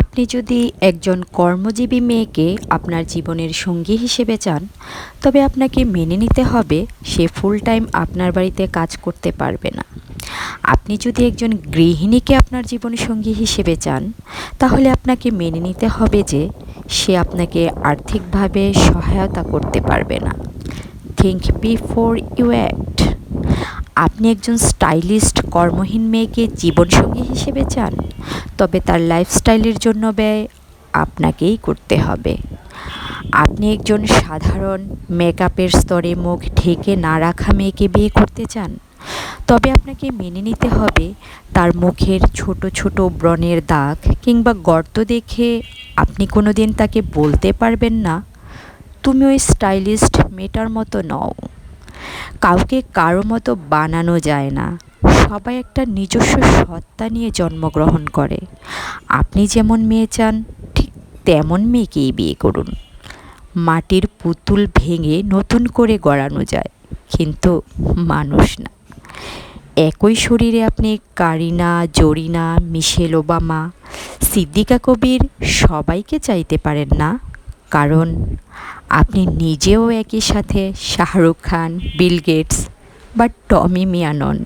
আপনি যদি একজন কর্মজীবী মেয়েকে আপনার জীবনের সঙ্গী হিসেবে চান, তবে আপনাকে মেনে নিতে হবে সে ফুল টাইম আপনার বাড়িতে কাজ করতে পারবে না। আপনি যদি একজন গৃহিণীকে আপনার জীবনসঙ্গী হিসেবে চান, তাহলে আপনাকে মেনে নিতে হবে যে সে আপনাকে আর্থিকভাবে সহায়তা করতে পারবে না। থিঙ্ক বিফোর ইউ অ্যাক্ট আপনি একজন স্টাইলিস্ট কর্মহীন মেয়েকে জীবনসঙ্গী হিসেবে চান, তবে তার লাইফস্টাইলের জন্য ব্যয় আপনাকেই করতে হবে। আপনি একজন সাধারণ মেকআপের স্তরে মুখ ঢেকে না রাখা মেয়েকে বিয়ে করতে চান, তবে আপনাকে মেনে নিতে হবে তার মুখের ছোট ছোট ব্রণের দাগ কিংবা গর্ত দেখে আপনি কোনো দিন তাকে বলতে পারবেন না, তুমি ওই স্টাইলিস্ট মেয়েটার মতো নও। কাউকে কারও মতো বানানো যায় না। সবাই একটা নিজস্ব সত্তা নিয়ে জন্মগ্রহণ করে। আপনি যেমন মেয়ে চান, ঠিক তেমন মেয়েকেই বিয়ে করুন। মাটির পুতুল ভেঙে নতুন করে গড়ানো যায়, কিন্তু মানুষ না। একই শরীরে আপনি কারিনা, জরিনা, মিশেল ওবামা, সিদ্দিকা কবির সবাইকে চাইতে পারেন না, কারণ আপনি নিজেও একই সাথে শাহরুখ খান, বিল গেটস বা টমি মিয়া নন।